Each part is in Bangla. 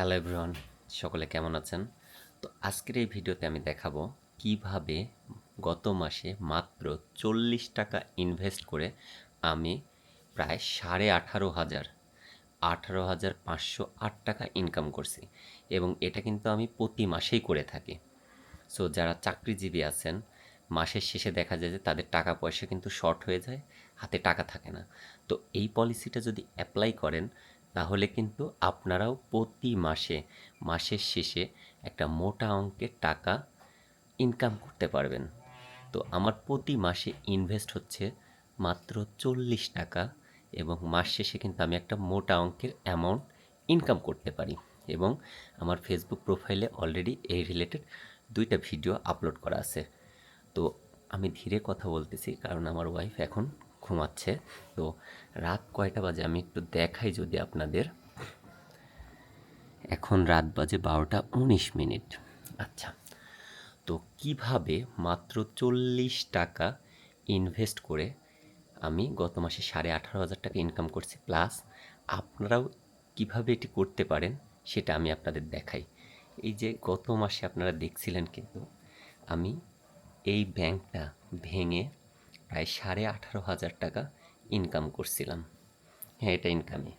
হ্যালো এভরিওয়ান, সকলে কেমন আছেন? তো আজকের এই ভিডিওতে আমি দেখাবো কীভাবে গত মাসে মাত্র চল্লিশ টাকা ইনভেস্ট করে আমি প্রায় সাড়ে আঠারো হাজার আঠারো হাজার পাঁচশো আট টাকা ইনকাম করছি এবং এটা কিন্তু আমি প্রতি মাসেই করে থাকি। সো যারা চাকরিজীবী আছেন, মাসের শেষে দেখা যায় যে তাদের টাকা পয়সা কিন্তু শর্ট হয়ে যায়, হাতে টাকা থাকে না। তো এই পলিসিটা যদি অ্যাপ্লাই করেন তাহলে কিন্তু আপনারাও প্রতি মাসে, মাসের শেষে একটা মোটা অঙ্কের টাকা ইনকাম করতে পারবেন। তো আমার প্রতি মাসে ইনভেস্ট হচ্ছে মাত্র চল্লিশ টাকা এবং মাস শেষে কিন্তু আমি একটা মোটা অঙ্কের অ্যামাউন্ট ইনকাম করতে পারি এবং আমার ফেসবুক প্রোফাইলে অলরেডি এই রিলেটেড দুইটা ভিডিও আপলোড করা আছে। তো আমি ধীরে কথা বলতেছি কারণ আমার ওয়াইফ এখন ঘুমাচ্ছে। তো রাত কয়টা বাজে? আমি একটু দেখাই যদি আপনাদের। এখন রাত বাজে বারোটা উনিশ মিনিট। আচ্ছা তো কীভাবে মাত্র চল্লিশ টাকা ইনভেস্ট করে আমি গত মাসে সাড়ে আঠারো হাজার টাকা ইনকাম করছি? প্লাস আপনারাও কীভাবে এটি করতে পারেন সেটা আমি আপনাদের দেখাই। এই যে গত মাসে আপনারা দেখছিলেন কিন্তু, আমি এই ব্যাংকটা ভেঙে প্রায় সাড়ে আঠারো হাজার টাকা ইনকাম করছিলাম। হ্যাঁ এটা ইনকামই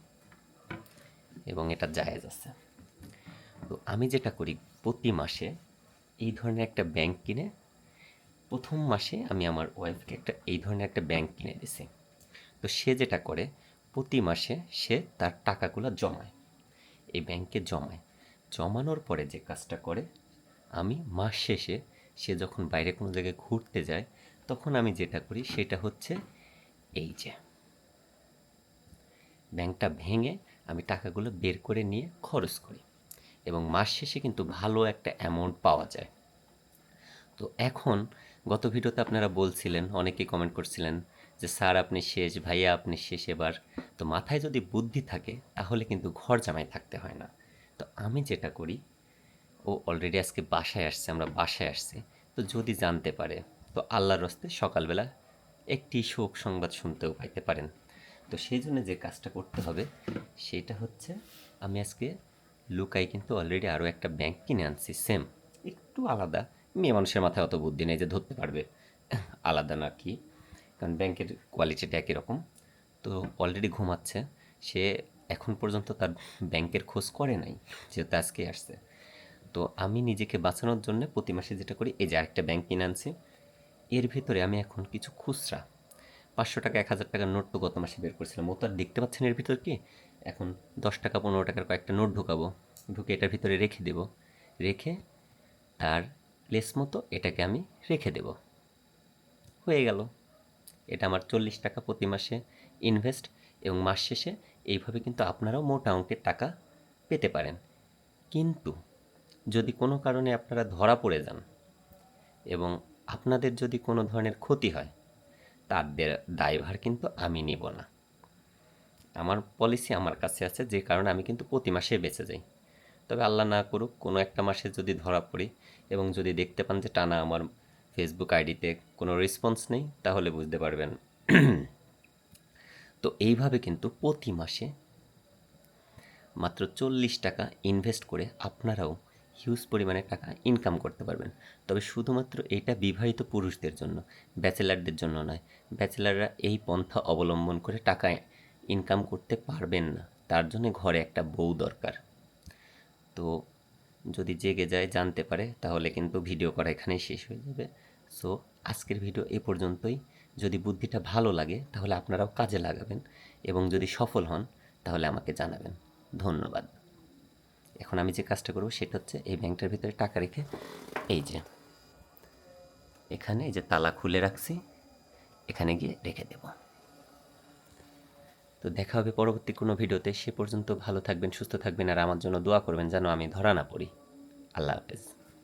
এবং এটা জায়েজ আছে। তো আমি যেটা করি, প্রতি মাসে এই ধরনের একটা ব্যাংক কিনে, প্রথম মাসে আমি আমার ওয়াইফকে একটা এই ধরনের একটা ব্যাংক কিনে দিছি। তো সে যেটা করে, প্রতি মাসে সে তার টাকাগুলো জমায়। এই ব্যাংকে জমায়। জমানোর পরে যে কাজটা করে, আমি মাস শেষে সে যখন বাইরে কোনো জায়গায় ঘুরতে যায় তখন আমি যেটা করি সেটা হচ্ছে এই যে। ব্যাংকটা ভেঙে আমি টাকাগুলো বের করে নিয়ে খরচ করি এবং মাস শেষে কিন্তু ভালো একটা অ্যামাউন্ট পাওয়া যায়। তো এখন গত ভিডিওতে আপনারা বলছিলেন, অনেকেই কমেন্ট করছিলেন যে, স্যার, আপনি শেষ, ভাইয়া, আপনি শেষ এবার। তো মাথায় যদি বুদ্ধি থাকে, তাহলে কিন্তু ঘর জামাই থাকতে হয় না। তো আমি যেটা করি, ও অলরেডি আজকে বাসায় আসছে, আমরা বাসায় আসছি। তো যদি জানতে পারে তো আল্লাহর রস্তে সকালবেলা একটি শোক সংবাদ শুনতেও পাইতে পারেন। তো সেই জন্য যে কাজটা করতে হবে, সেটা হচ্ছে আমি আজকে লুকাই কিন্তু অলরেডি আরও একটা ব্যাংক কিনে আনছি সেম একটু আলাদা। মেয়ে মানুষের মাথায় অত বুদ্ধি নেই যে ধরতে পারবে। আলাদা না কি? কারণ ব্যাংকের কোয়ালিটিটা একই রকম। তো অলরেডি ঘুমাচ্ছে। সে এখন পর্যন্ত তার ব্যাংকের খোঁজ করে নাই যেহেতু আজকে আসছে। তো আমি নিজেকে বাঁচানোর জন্য প্রতি মাসে যেটা করি, এই যে আরেকটা ব্যাংক কিনে আনছি। এর ভিতরে আমি এখন কিছু খুচরা। পাঁচশো টাকা, এক হাজার টাকার নোট তো গত মাসে বের করছিলাম। ও তো আর দেখতে পাচ্ছেন এর ভিতর কি? এখন দশ টাকা, পনেরো টাকার কয়েকটা নোট ঢুকাবো। ঢুকে এটার ভিতরে রেখে দেব। রেখে তার প্লেস মতো এটাকে আমি রেখে দেব। হয়ে গেল। এটা আমার চল্লিশ টাকা প্রতি মাসে ইনভেস্ট এবং মাস শেষে এইভাবে কিন্তু আপনারাও মোটা অঙ্কের টাকা পেতে পারেন। কিন্তু যদি কোনো কারণে আপনারা ধরা পড়ে যান এবং আপনাদের যদি কোনো ধরনের ক্ষতি হয় তার দায়ভার কিন্তু আমি নিব না। আমার পলিসি আমার কাছে আছে, যে কারণে আমি কিন্তু প্রতি মাসে বেঁচে যাই। তবে আল্লাহ না করুক, কোনো একটা মাসে যদি ধরা পড়ি এবং যদি দেখতে পান যে টানা আমার ফেসবুক আইডিতে কোনো রেসপন্স নেই, তাহলে বুঝতে পারবেন। তো এইভাবে কিন্তু প্রতি মাসে মাত্র চল্লিশ টাকা ইনভেস্ট করে আপনারাও হিউজ পরিমাণে টাকা ইনকাম করতে পারবেন। তবে শুধুমাত্র এটা বিবাহিত পুরুষদের জন্য, ব্যাচেলারদের জন্য নয়। ব্যাচেলাররা এই পন্থা অবলম্বন করে টাকা ইনকাম করতে পারবেন না। তার জন্য ঘরে একটা বউ দরকার। তো যদি জেগে যায়, জানতে পারে, তাহলে কিন্তু ভিডিও করা এখানেই শেষ হয়ে যাবে। সো আজকের ভিডিও এ পর্যন্তই। যদি বুদ্ধিটা ভালো লাগে, তাহলে আপনারাও কাজে লাগাবেন এবং যদি সফল হন, তাহলে আমাকে জানাবেন। ধন্যবাদ। এখন আমি যে কাজটা করব সেটা হচ্ছে এই ব্যাংকটার ভিতরে টাকা রেখে এই যে, এখানে এই যে তালা খুলে রাখছি, এখানে গিয়ে রেখে দেব। তো দেখা হবে পরবর্তী কোনো ভিডিওতে। সে পর্যন্ত ভালো থাকবেন, সুস্থ থাকবেন, আর আমার জন্য দোয়া করবেন যেন আমি ধরা না পড়ি। আল্লাহ হাফেজ।